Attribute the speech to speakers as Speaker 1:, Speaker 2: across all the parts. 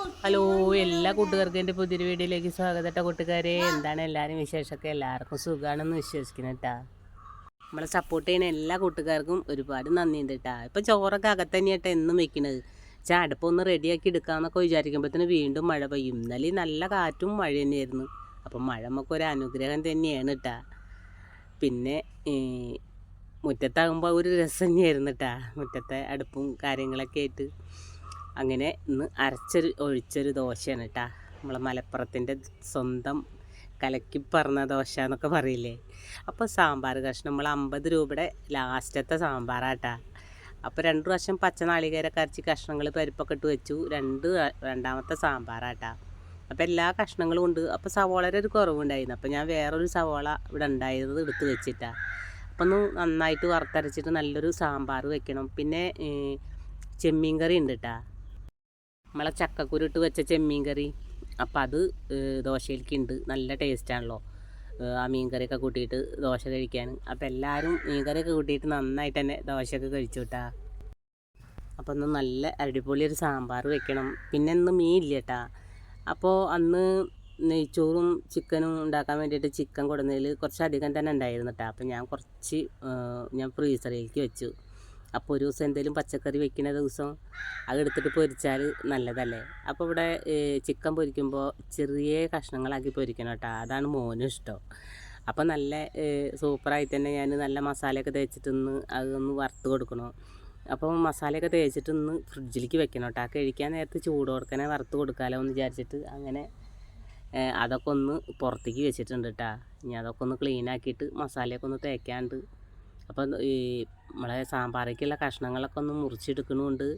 Speaker 1: Hello എല്ലാ കൂട്ടുകാർക്കും എന്റെ പുതിയൊരു വീഡിയോയിലേക്ക് സ്വാഗതം കേട്ടോ കൂട്ടുകാരെ. എന്താണ് എല്ലാവരും വിശേഷമൊക്കെ? എല്ലാവർക്കും സുഖമാണെന്ന് വിശ്വസിക്കണം കേട്ടാ നമ്മളെ സപ്പോർട്ട് ചെയ്യുന്ന എല്ലാ കൂട്ടുകാർക്കും ഒരുപാട് നന്ദിയുണ്ട് കേട്ടാ ഇപ്പം ചോറൊക്കെ അകത്ത് തന്നെയാട്ടോ എന്നും വെക്കണത്. പക്ഷേ അടുപ്പൊന്ന് റെഡിയാക്കി എടുക്കാമെന്നൊക്കെ വിചാരിക്കുമ്പോഴത്തേന് വീണ്ടും മഴ പെയ്യും. ഇന്നലെ നല്ല കാറ്റും മഴ തന്നെയായിരുന്നു അപ്പം മഴ നമുക്ക് ഒരു അനുഗ്രഹം തന്നെയാണ് കേട്ടാ പിന്നെ മുറ്റത്താകുമ്പോൾ ഒരു രസം തന്നെയായിരുന്നു കേട്ടാ മുറ്റത്തെ അടുപ്പും കാര്യങ്ങളൊക്കെ ആയിട്ട്. അങ്ങനെ ഇന്ന് അരച്ചൊരു ഒഴിച്ചൊരു ദോശയാണ് കേട്ടാ നമ്മളെ മലപ്പുറത്തിന്റെ സ്വന്തം കലക്കി പറഞ്ഞ ദോശ എന്നൊക്കെ പറയില്ലേ? അപ്പോൾ സാമ്പാർ കഷ്ണം നമ്മൾ അമ്പത് രൂപയുടെ ലാസ്റ്റത്തെ സാമ്പാറാട്ടാ അപ്പോൾ രണ്ട് പ്രാവശ്യം പച്ച നാളികേര കരച്ച് കഷ്ണങ്ങൾ പരിപ്പൊക്കെ ഇട്ട് വെച്ചു. രണ്ട് രണ്ടാമത്തെ സാമ്പാറാട്ടാ അപ്പോൾ എല്ലാ കഷ്ണങ്ങളും ഉണ്ട്. അപ്പോൾ സവോളയുടെ ഒരു കുറവുണ്ടായിരുന്നു. അപ്പോൾ ഞാൻ വേറൊരു സവോള ഇവിടെ ഉണ്ടായിരുന്നത് എടുത്ത് വെച്ചിട്ടാ. അപ്പോൾ ഒന്ന് നന്നായിട്ട് വറുത്തരച്ചിട്ട് നല്ലൊരു സാമ്പാർ വെക്കണം. പിന്നെ ചെമ്മീൻ കറി ഉണ്ട് കേട്ടാ നമ്മളെ ചക്കക്കുരു ഇട്ട് വെച്ച ചെമ്മീൻ കറി അപ്പം അത് ദോശയിലേക്കുണ്ട് നല്ല ടേസ്റ്റാണല്ലോ ആ മീൻ കറിയൊക്കെ കൂട്ടിയിട്ട് ദോശ കഴിക്കാൻ അപ്പം എല്ലാവരും മീൻ കറിയൊക്കെ കൂട്ടിയിട്ട് നന്നായിട്ട് തന്നെ ദോശയൊക്കെ കഴിച്ചു കേട്ടാ അപ്പം ഒന്ന് നല്ല അടിപൊളി ഒരു സാമ്പാർ വെക്കണം. പിന്നെ ഇന്ന് മീൻ ഇല്ല കേട്ടാ അപ്പോൾ അന്ന് നെയ്ച്ചോറും ചിക്കനും ഉണ്ടാക്കാൻ വേണ്ടിയിട്ട് ചിക്കൻ കൊടുന്നതിൽ കുറച്ചധികം തന്നെ ഉണ്ടായിരുന്നു കേട്ടോ അപ്പം ഞാൻ കുറച്ച് ഞാൻ ഫ്രീസറിലേക്ക് വെച്ചു. അപ്പോൾ ഒരു ദിവസം എന്തെങ്കിലും പച്ചക്കറി വെക്കുന്ന ദിവസം അതെടുത്തിട്ട് പൊരിച്ചാൽ നല്ലതല്ലേ? അപ്പോൾ ഇവിടെ ചിക്കൻ പൊരിക്കുമ്പോൾ ചെറിയ കഷ്ണങ്ങളാക്കി പൊരിക്കണം കേട്ടോ. അതാണ് മോനും ഇഷ്ടം. അപ്പോൾ നല്ല സൂപ്പറായി തന്നെ ഞാൻ നല്ല മസാലയൊക്കെ തേച്ചിട്ടൊന്ന് അതൊന്ന് വറുത്ത് കൊടുക്കണം. അപ്പോൾ മസാലയൊക്കെ തേച്ചിട്ട് ഒന്ന് ഫ്രിഡ്ജിലേക്ക് വെക്കണം കേട്ടോ. കഴിക്കാൻ നേരത്ത് ചൂട് കൊടുക്കാനേ വറുത്ത് കൊടുക്കാമല്ലോ എന്ന് വിചാരിച്ചിട്ട് അങ്ങനെ അതൊക്കെ ഒന്ന് പുറത്തേക്ക് വെച്ചിട്ടുണ്ട് കേട്ടോ. ഇനി അതൊക്കെ ഒന്ന് ക്ലീൻ ആക്കിയിട്ട് മസാലയൊക്കെ ഒന്ന് തേക്കാണ്ട് അപ്പം ഈ നമ്മളെ സാമ്പാറേക്കുള്ള കഷ്ണങ്ങളൊക്കെ ഒന്ന് മുറിച്ചെടുക്കണമുണ്ട്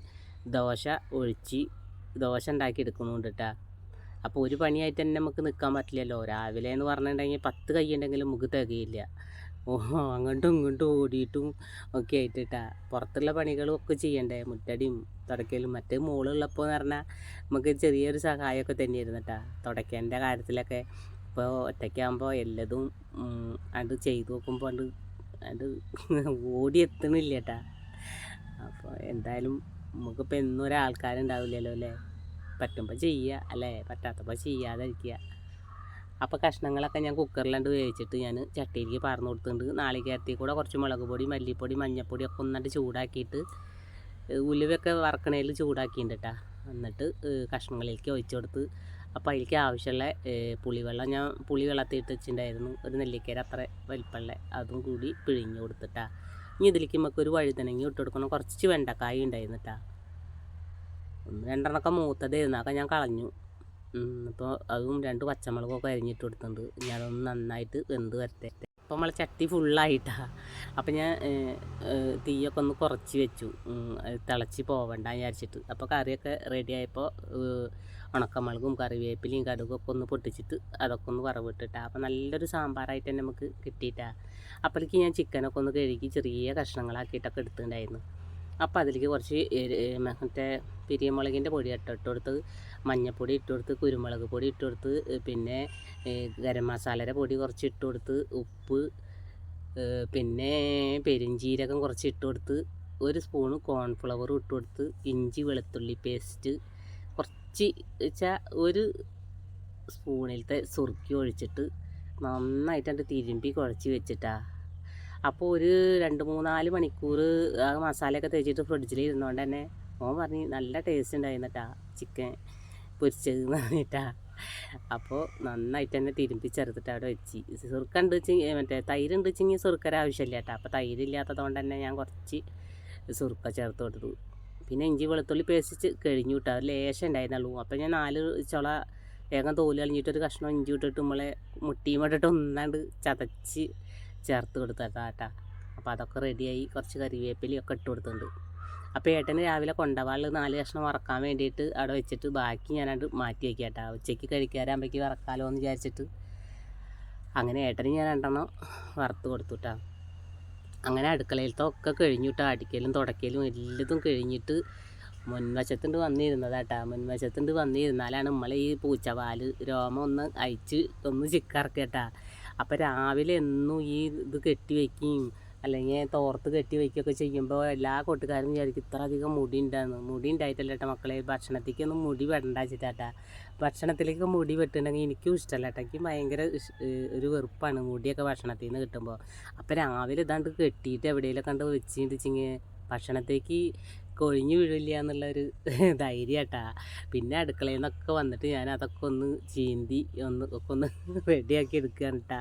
Speaker 1: ദോശ ഒഴിച്ച് ദോശ ഉണ്ടാക്കി എടുക്കണമുണ്ട് കേട്ടോ അപ്പോൾ ഒരു പണിയായിട്ട് തന്നെ നമുക്ക് നിൽക്കാൻ പറ്റില്ലല്ലോ. രാവിലെ എന്ന് പറഞ്ഞിട്ടുണ്ടെങ്കിൽ പത്ത് കൈ ഉണ്ടെങ്കിലും നമുക്ക് തികയില്ല. ഓ അങ്ങോട്ടും ഇങ്ങോട്ടും ഓടിയിട്ടും ഒക്കെ ആയിട്ടിട്ടാ പുറത്തുള്ള പണികളും ഒക്കെ ചെയ്യണ്ടേ? മുറ്റടിയും തുടയ്ക്കലും മറ്റേ മോളുള്ളപ്പോൾ എന്ന് പറഞ്ഞാൽ നമുക്ക് ചെറിയൊരു സഹായമൊക്കെ തന്നെയായിരുന്നു കേട്ടാ തുടയ്ക്കേന്റെ കാര്യത്തിലൊക്കെ ഇപ്പോൾ ഒറ്റയ്ക്കാകുമ്പോൾ എല്ലതും അത് ചെയ്തു നോക്കുമ്പോൾ അത് അത് ഓടി എത്തണില്ല കേട്ടാ അപ്പോൾ എന്തായാലും നമുക്കിപ്പോൾ എന്നും ഒരാൾക്കാരുണ്ടാവില്ലല്ലോ അല്ലേ? പറ്റുമ്പോൾ ചെയ്യുക അല്ലേ? പറ്റാത്തപ്പോൾ ചെയ്യാതിരിക്കുക. അപ്പോൾ കഷ്ണങ്ങളൊക്കെ ഞാൻ കുക്കറിലാണ്ട് വേവിച്ചിട്ട് ഞാൻ ചട്ടിയിലേക്ക് പാർന്ന് കൊടുത്തിട്ടുണ്ട്. നാളികേരത്തിൽ കൂടെ കുറച്ച് മുളക് പൊടി മല്ലിപ്പൊടി മഞ്ഞൾപ്പൊടി ഒക്കെ ഒന്നിട്ട് ചൂടാക്കിയിട്ട് ഉലുവയൊക്കെ വറക്കണേൽ ചൂടാക്കിയിട്ടുണ്ട് കേട്ടോ എന്നിട്ട് കഷ്ണങ്ങളിലേക്ക് ഒഴിച്ചു കൊടുത്ത് അപ്പോൾ അതിലേക്ക് ആവശ്യമുള്ള പുളിവെള്ളം ഞാൻ പുളി വെള്ളത്തിയിട്ട് വെച്ചിട്ടുണ്ടായിരുന്നു ഒരു നെല്ലിക്കര അത്ര വലിപ്പമുള്ള അതും കൂടി പിഴിഞ്ഞ് കൊടുത്തിട്ടാ. ഇനി ഇതിലേക്ക് നമുക്ക് ഒരു വഴുതനങ്ങി ഇട്ട് കൊടുക്കണം. കുറച്ച് വെണ്ടക്കായ ഉണ്ടായിരുന്നു കേട്ടാ ഒന്ന് രണ്ടെണ്ണമൊക്കെ മൂത്തതായിരുന്നു. അതൊക്കെ ഞാൻ കളഞ്ഞു. അപ്പോൾ അതും രണ്ട് പച്ചമുളകൊക്കെ അരിഞ്ഞിട്ട് കൊടുത്തിട്ടുണ്ട് ഞാൻ അതൊന്ന് നന്നായിട്ട് വെന്ത് വരട്ടെ. അപ്പോൾ നമ്മളെ ചട്ടി ഫുള്ളായിട്ടാ. അപ്പോൾ ഞാൻ തീയൊക്കെ ഒന്ന് കുറച്ച് വെച്ചു. തിളച്ച് പോവണ്ട വിചാരിച്ചിട്ട്. അപ്പോൾ കറിയൊക്കെ റെഡി ആയപ്പോൾ ഉണക്കമുളകും കറിവേപ്പിലയും കടുകൊക്കെ ഒന്ന് പൊട്ടിച്ചിട്ട് അതൊക്കെ ഒന്ന് വറവിട്ടിട്ടാ. അപ്പോൾ നല്ലൊരു സാമ്പാറായിട്ട് തന്നെ നമുക്ക് കിട്ടിയിട്ടാ. അപ്പോഴേക്ക് ഞാൻ ചിക്കനൊക്കെ ഒന്ന് കഴുകി ചെറിയ കഷ്ണങ്ങളാക്കിയിട്ടൊക്കെ എടുത്തിട്ടുണ്ടായിരുന്നു. അപ്പോൾ അതിലേക്ക് കുറച്ച് മറ്റേ പിരിയമുളകിന്റെ പൊടി ഇട്ട് മഞ്ഞൾപ്പൊടി ഇട്ട് കൊടുത്ത് കുരുമുളക് പൊടി ഇട്ട് കൊടുത്ത് പിന്നെ ഗരം മസാലയുടെ പൊടി കുറച്ച് ഇട്ട് കൊടുത്ത് ഉപ്പ് പിന്നെ പെരിഞ്ജീരകം കുറച്ച് ഇട്ട് കൊടുത്ത് ഒരു സ്പൂണ് കോൺഫ്ലവർ ഇട്ട് കൊടുത്ത് ഇഞ്ചി വെളുത്തുള്ളി പേസ്റ്റ് കുറച്ച് വെച്ചാൽ ഒരു സ്പൂണിലത്തെ സുറുക്കി ഒഴിച്ചിട്ട് നന്നായിട്ടുണ്ട് തിരുമ്പി കുഴച്ച് വെച്ചിട്ടാ. അപ്പോൾ ഒരു രണ്ട് മൂന്നാൽ മണിക്കൂർ ആ മസാലയൊക്കെ തേച്ചിട്ട് ഫ്രിഡ്ജിൽ ഇരുന്നുകൊണ്ട് തന്നെ ഓൻ പറഞ്ഞ് നല്ല ടേസ്റ്റ് ഉണ്ടായിരുന്നിട്ടാ ചിക്കൻ പൊരിച്ചത് എന്ന് പറഞ്ഞിട്ടാ. അപ്പോൾ നന്നായിട്ട് തന്നെ തിരുമ്പി ചേർത്തിട്ട് അവിടെ വെച്ച്. സുറുക്ക ഉണ്ട് വെച്ചെങ്കിൽ മറ്റേ തൈര് ഉണ്ട് വെച്ചെങ്കിൽ സുറുക്കര ആവശ്യമില്ല കേട്ടോ അപ്പോൾ തൈര് കൊണ്ട് തന്നെ ഞാൻ കുറച്ച് സുറുക്ക ചേർത്ത് കൊടുത്തു. പിന്നെ ഇഞ്ചി വെളുത്തുള്ളി പേസ്റ്റ് കഴിഞ്ഞു കിട്ടുക അത് ലേശം ഉണ്ടായിരുന്നുള്ളൂ അപ്പോൾ ഞാൻ നാല് ചുള വേഗം തോൽ കളഞ്ഞിട്ടൊരു കഷ്ണം ഇഞ്ചി ഇട്ടിട്ട് നമ്മളെ മുട്ടിയും ഇട്ടിട്ട് ഒന്നാണ്ട് ചതച്ച് ചേർത്ത് കൊടുത്തേട്ടാ അപ്പോൾ അതൊക്കെ റെഡിയായി കുറച്ച് കറിവേപ്പിലയൊക്കെ ഇട്ട് കൊടുത്തിട്ടുണ്ട്. അപ്പോൾ ഏട്ടന് രാവിലെ കൊണ്ടവാളിൽ നാല് കഷ്ണം വറക്കാൻ വേണ്ടിയിട്ട് അവിടെ വെച്ചിട്ട് ബാക്കി ഞാനത് മാറ്റി വയ്ക്കാട്ടാ ഉച്ചയ്ക്ക് കഴിക്കാറാകുമ്പോഴേക്ക് വറക്കാലോ എന്ന് വിചാരിച്ചിട്ട്. അങ്ങനെ ഏട്ടന് ഞാൻ രണ്ടെണ്ണം വറുത്ത് കൊടുത്തുട്ടാ അങ്ങനെ അടുക്കളയിലത്തെ ഒക്കെ കഴിഞ്ഞിട്ട് അടിക്കലും തുടക്കലും എല്ലതും കഴിഞ്ഞിട്ട് മുൻവശത്തുണ്ട് വന്നിരുന്നതാട്ടാ. മുൻവശത്തുണ്ട് വന്നിരുന്നാലാണ് നമ്മളെ ഈ പൂച്ചവാൽ രോമം ഒന്ന് അഴിച്ച് ഒന്ന് ചിക്കറക്കട്ടാ. അപ്പം രാവിലെ എന്നും ഈ ഇത് കെട്ടി വയ്ക്കുകയും അല്ലെങ്കിൽ തോർത്ത് കെട്ടി വയ്ക്കുകയൊക്കെ ചെയ്യുമ്പോൾ എല്ലാ കൂട്ടുകാരും വിചാരിക്കും ഇത്ര അധികം മുടി ഉണ്ടായിരുന്നു മുടി ഉണ്ടായിട്ടല്ല കേട്ടോ മക്കളെ ഭക്ഷണത്തേക്കൊന്നും മുടി വെടണ്ട വെച്ചിട്ടാട്ടാ ഭക്ഷണത്തിലേക്ക് മുടി വെട്ടുണ്ടെങ്കിൽ എനിക്കും ഇഷ്ടമല്ല കേട്ടോ എനിക്ക് ഭയങ്കര ഒരു വെറുപ്പാണ് മുടിയൊക്കെ ഭക്ഷണത്തിൽ നിന്ന് കിട്ടുമ്പോൾ. അപ്പോൾ രാവിലെ ഇതാണ്ട് കെട്ടിയിട്ട് എവിടെയെങ്കിലും കണ്ട് വെച്ചിട്ട് വെച്ചിട്ടുണ്ടെങ്കിൽ ഭക്ഷണത്തേക്ക് കൊഴിഞ്ഞു വീഴില്ല എന്നുള്ളൊരു ധൈര്യട്ടാ. പിന്നെ അടുക്കളയിൽ നിന്നൊക്കെ വന്നിട്ട് ഞാൻ അതൊക്കെ ഒന്ന് ചീന്തി ഒന്ന് ഒക്കെ ഒന്ന് റെഡിയാക്കി എടുക്കുകയാണ് കേട്ടാ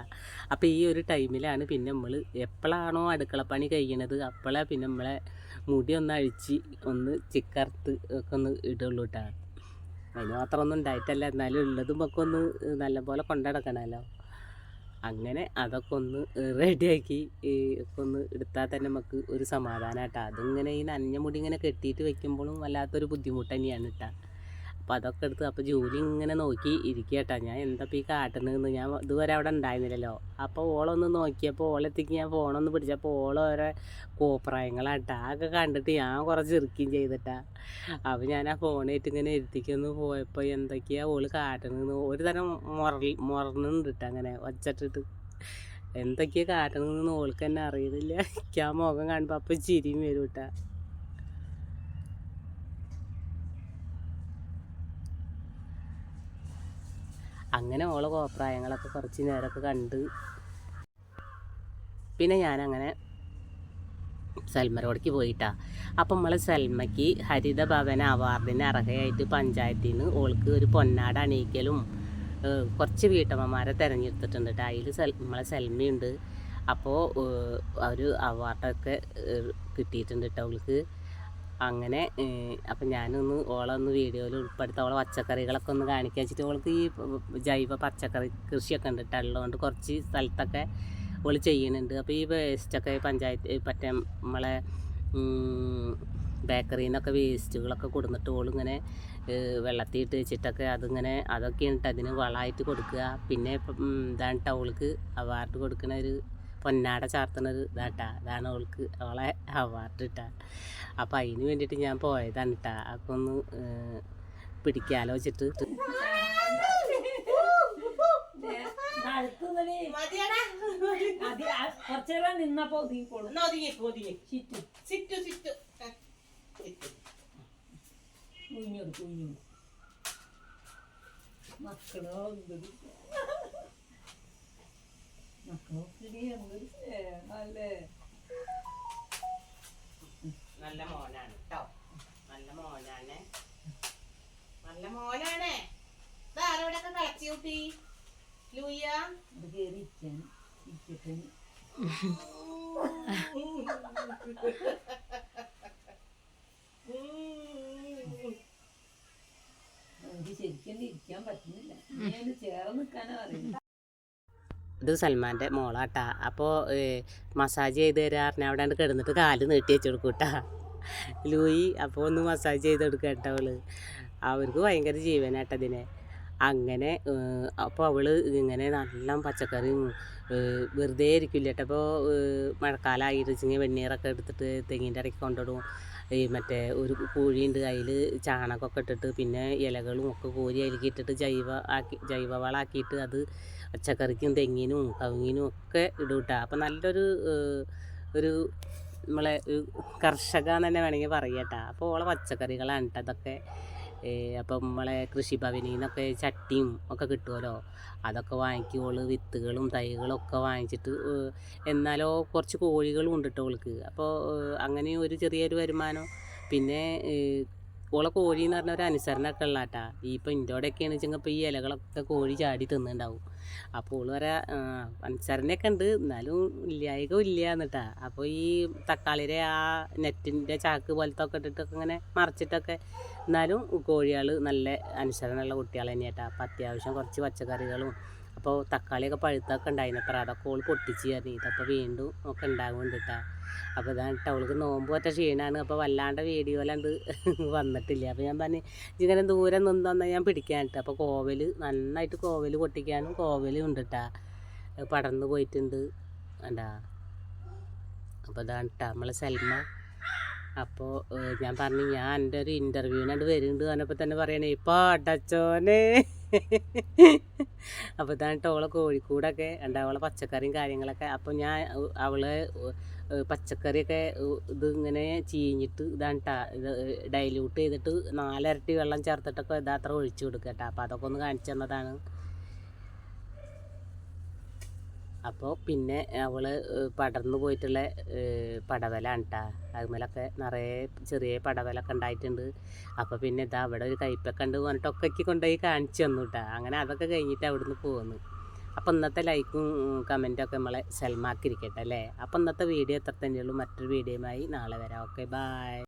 Speaker 1: അപ്പോൾ ഈ ഒരു ടൈമിലാണ് പിന്നെ നമ്മൾ എപ്പോഴാണോ അടുക്കളപ്പണി കഴിയണത് അപ്പോഴാണ് പിന്നെ നമ്മളെ മുടി ഒന്ന് അഴിച്ച് ഒന്ന് ചിക്കർത്ത് ഒക്കെ ഒന്ന് ഇടുള്ളൂ കേട്ടാ അതിന് മാത്രമൊന്നും ഉണ്ടായിട്ടല്ല എന്നാലും ഉള്ളതും ഒക്കെ ഒന്ന് നല്ലപോലെ കൊണ്ടുനടക്കണമല്ലോ അങ്ങനെ അതൊക്കെ ഒന്ന് റെഡിയാക്കി ഒക്കെ ഒന്ന് എടുത്താൽ തന്നെ നമുക്ക് ഒരു സമാധാനമാട്ടോ അതിങ്ങനെ ഈ നനഞ്ഞ മുടി ഇങ്ങനെ കെട്ടിയിട്ട് വെക്കുമ്പോഴും വല്ലാത്തൊരു ബുദ്ധിമുട്ട് തന്നെയാണ് കേട്ടോ അപ്പോൾ അതൊക്കെ എടുത്ത് അപ്പോൾ ജോലി ഇങ്ങനെ നോക്കി ഇരിക്കുക കേട്ടോ ഞാൻ എന്താ ഈ കാട്ടുന്നതെന്ന് ഞാൻ ഇതുവരെ അവിടെ ഉണ്ടായിരുന്നില്ലല്ലോ. അപ്പോൾ ഓളൊന്ന് നോക്കിയപ്പോൾ ഓളെത്തിക്ക് ഞാൻ ഫോണൊന്ന് പിടിച്ചപ്പോൾ ഓൾ ഓരോ കോപ്രായങ്ങളാട്ടാ അതൊക്കെ കണ്ടിട്ട് ഞാൻ കുറച്ച് ഇറുക്കുകയും ചെയ്തിട്ടാ. അപ്പോൾ ഞാൻ ആ ഫോണായിട്ട് ഇങ്ങനെ ഇരുത്തിക്കൊന്ന് പോയപ്പോൾ എന്തൊക്കെയാ ഓൾ കാട്ടുന്നതെന്ന് ഒരു തരം മുറൽ മുറന്നിട്ട് അങ്ങനെ വച്ചിട്ടിട്ട് എന്തൊക്കെയാ കാട്ടുന്നതെന്ന് ഓൾക്ക് തന്നെ അറിയുന്നില്ല എനിക്ക് ആ മുഖം കാണുമ്പോൾ അപ്പം ചിരിയും വരും കേട്ടാ അങ്ങനെ ഓളെ കോപ്രായങ്ങളൊക്കെ കുറച്ച് നേരമൊക്കെ കണ്ട്. പിന്നെ ഞാനങ്ങനെ സൽമരോടേക്ക് പോയിട്ടാ. അപ്പം നമ്മളെ സൽമയ്ക്ക് ഹരിത ഭവന അവാർഡിന് അർഹയായിട്ട് പഞ്ചായത്തിൽ നിന്ന് ഓൾക്ക് ഒരു പൊന്നാട അണിയിക്കലും കുറച്ച് വീട്ടമ്മമാരെ തിരഞ്ഞെടുത്തിട്ടുണ്ട് കേട്ടോ അതിൽ സൽ നമ്മളെ സൽമയുണ്ട്. അപ്പോൾ ഒരു അവാർഡൊക്കെ കിട്ടിയിട്ടുണ്ട് കേട്ടോ അവൾക്ക് അങ്ങനെ അപ്പം ഞാനൊന്ന് ഓളെ ഒന്ന് വീഡിയോയിൽ ഉൾപ്പെടുത്തി. ഓളെ പച്ചക്കറികളൊക്കെ ഒന്ന് കാണിക്കാൻ വെച്ചിട്ട് ഓൾക്ക് ഈ ജൈവ പച്ചക്കറി കൃഷിയൊക്കെ ഉണ്ട് ഉള്ളതുകൊണ്ട് കുറച്ച് സ്ഥലത്തൊക്കെ ഓൾ ചെയ്യുന്നുണ്ട്. അപ്പോൾ ഈ വേസ്റ്റൊക്കെ പഞ്ചായത്ത് മറ്റേ നമ്മളെ ബേക്കറിയിൽ നിന്നൊക്കെ വേസ്റ്റുകളൊക്കെ കൊടുന്നിട്ട് ഓളിങ്ങനെ വെള്ളത്തിൽ ഇട്ട് വെച്ചിട്ടൊക്കെ അതിങ്ങനെ അതൊക്കെയാണ് അതിന് വളമായിട്ട് കൊടുക്കുക. പിന്നെ ഇതാണ് ടൗൾക്ക് അവാർഡ് കൊടുക്കുന്ന ഒരു പൊന്നാട ചാർത്തണത് ഇതാട്ടാ. അതാണ് അവൾക്ക് അവളെ അവാർഡ് ഇട്ടാ. അപ്പം അതിന് വേണ്ടിയിട്ട് ഞാൻ പോയതാണ് കേട്ടാ അപ്പം ഒന്ന് പിടിക്കാലോചിച്ചിട്ട്. പിടിക്കാലോ വെച്ചിട്ട്
Speaker 2: കുറച്ചേരം നിന്നപ്പോ ഒതുങ്ങിക്കോളും. കുഞ്ഞോട് മക്കളോ എന്തൊരു മക്കളോ ഇനി എന്തൊരു സ്നേഹല്ലേ
Speaker 1: നല്ല മോനാണ് കേട്ടോ നല്ല മോനാണ്.
Speaker 3: നല്ല മോനാണേ. ഇതാരോടൊക്കെ കളച്ചു കൂട്ടി? ലൂയ?
Speaker 2: കയറി ഇരിക്കാൻ ഇരിക്കട്ടെ.
Speaker 1: ഇത് സൽമാന്റെ മോളാട്ടാ. അപ്പോൾ മസാജ് ചെയ്ത് തരാറിന് അവിടെ കിടന്നിട്ട് കാൽ നീട്ടി വെച്ച് കൊടുക്കൂട്ടാ ലൂയി അപ്പോൾ ഒന്ന് മസാജ് ചെയ്ത് കൊടുക്കുക കേട്ടോ അവൾ. അവർക്ക് ഭയങ്കര ജീവനാട്ടോ അതിനെ അങ്ങനെ അപ്പോൾ അവൾ ഇങ്ങനെ നല്ല പച്ചക്കറി വെറുതെ ഇരിക്കില്ല. കേട്ടോ അപ്പോൾ മഴക്കാലമായിട്ട് വെച്ചെങ്കിൽ വെണ്ണീറൊക്കെ എടുത്തിട്ട് തെങ്ങിന്റെ ഇടയ്ക്ക് കൊണ്ടിടും ഈ മറ്റേ ഒരു കുഴിയുണ്ട്. അതിൽ ചാണകമൊക്കെ ഇട്ടിട്ട് പിന്നെ ഇലകളും ഒക്കെ കോരി അതിലേക്ക് ഇട്ടിട്ട് ജൈവ ആക്കി ജൈവവളമാക്കിയിട്ട് അത് പച്ചക്കറിക്കും തെങ്ങിനും കവുങ്ങിനും ഒക്കെ ഇടും കേട്ടോ. അപ്പം നല്ലൊരു ഒരു നമ്മളെ ഒരു കർഷക എന്ന് തന്നെ വേണമെങ്കിൽ പറയാം അപ്പോൾ ഓളെ പച്ചക്കറികളാണ് കേട്ടോ അതൊക്കെ അപ്പം നമ്മളെ കൃഷിഭവനിൽ നിന്നൊക്കെ ചട്ടിയും ഒക്കെ കിട്ടുമല്ലോ അതൊക്കെ വാങ്ങിക്കുവോൾ വിത്തുകളും തൈകളും ഒക്കെ വാങ്ങിച്ചിട്ട് എന്നാലോ കുറച്ച് കോഴികളും ഉണ്ട് കേട്ടോ അവൾക്ക് അപ്പോൾ അങ്ങനെ ഒരു ചെറിയൊരു വരുമാനം. പിന്നെ ഓളെ കോഴി എന്ന് പറഞ്ഞ ഒരു അനുസരണമൊക്കെ ഉള്ള കേട്ടാ ഈ ഇപ്പം ഇന്റോടെയൊക്കെയാണ് വെച്ചെങ്കിൽ ഇപ്പോൾ ഈ ഇലകളൊക്കെ കോഴി ചാടി തിന്നുണ്ടാവും അപ്പോൾ ഓൾ വരെ അനുസരണയൊക്കെ ഉണ്ട് എന്നാലും ഇല്ലായക ഇല്ല എന്നിട്ടാ. അപ്പോൾ ഈ തക്കാളിയുടെ ആ നെറ്റിന്റെ ചാക്ക് പോലത്തെ ഒക്കെ ഇട്ടിട്ടൊക്കെ ഇങ്ങനെ മറിച്ചിട്ടൊക്കെ എന്നാലും കോഴികൾ നല്ല അനുസരണമുള്ള കുട്ടികൾ തന്നെയാട്ടാ. അപ്പോൾ അത്യാവശ്യം കുറച്ച് പച്ചക്കറികളും അപ്പോൾ തക്കാളിയൊക്കെ പഴുത്തൊക്കെ ഉണ്ടായിരുന്നു അത്ര. അതൊക്കെ ഓൾ പൊട്ടിച്ച് കയറി അപ്പോൾ വീണ്ടും ഒക്കെ ഉണ്ടാകുന്നുണ്ട് കേട്ടാ അപ്പോൾ ഇതാണ് അവൾക്ക് നോമ്പ് പറ്റ ക്ഷീണമാണ് അപ്പോൾ വല്ലാണ്ട് വീഡിയോയിലുണ്ട് വന്നിട്ടില്ല. അപ്പോൾ ഞാൻ പറഞ്ഞു ഇങ്ങനെ ദൂരം നിന്നൊന്നാ ഞാൻ പിടിക്കാനിട്ട് അപ്പോൾ കോവൽ നന്നായിട്ട് കോവൽ പൊട്ടിക്കാനും കോവലും ഉണ്ട് കേട്ടാ പടർന്നു പോയിട്ടുണ്ട്. കണ്ടാ? അപ്പോൾ ഇതാണ് കേട്ടോ നമ്മളെ സൽമ. അപ്പോൾ ഞാൻ പറഞ്ഞു ഞാൻ എന്റെ ഒരു ഇന്റർവ്യൂവിനായിട്ട് വരുന്നുണ്ട് പറഞ്ഞപ്പോൾ തന്നെ പറയണേ ഇപ്പോൾ അടച്ചോനെ. അപ്പോൾ ഇതാണ് കേട്ടോ അവളെ കോഴിക്കൂടൊക്കെ ഉണ്ടാവളെ പച്ചക്കറിയും കാര്യങ്ങളൊക്കെ. അപ്പോൾ ഞാൻ അവളെ പച്ചക്കറിയൊക്കെ ഇത് ഇങ്ങനെ ചീഞ്ഞിട്ട് ഇതാണ് ഇത് ഡൈല്യൂട്ട് ചെയ്തിട്ട് നാലരട്ടി വെള്ളം ചേർത്തിട്ടൊക്കെ ഇതാത്ര ഒഴിച്ചു കൊടുക്കുക കേട്ടോ അപ്പോൾ അതൊക്കെ ഒന്ന് കാണിച്ചു തന്നതാണ്. അപ്പോൾ പിന്നെ അവൾ പടർന്നു പോയിട്ടുള്ള പടവലാണ് കേട്ടോ അതുമേലൊക്കെ നിറയെ ചെറിയ പടവലൊക്കെ ഉണ്ടായിട്ടുണ്ട്. അപ്പോൾ പിന്നെ ഇതാ അവിടെ ഒരു കയ്പൊക്കെ ഉണ്ട് പറഞ്ഞിട്ട് ഒക്കെക്ക് കൊണ്ടുപോയി കാണിച്ചു തന്നു കേട്ടോ അങ്ങനെ അതൊക്കെ കഴിഞ്ഞിട്ട് അവിടുന്ന് പോന്നു. അപ്പോൾ ഇന്നത്തെ ലൈക്കും ഒക്കെ നമ്മളെ സെൽമാക്കിരിക്കട്ടെ അല്ലേ? അപ്പോൾ ഇന്നത്തെ വീഡിയോ എത്ര തന്നെയുള്ളൂ മറ്റൊരു വീഡിയോയുമായി നാളെ വരാം. Okay bye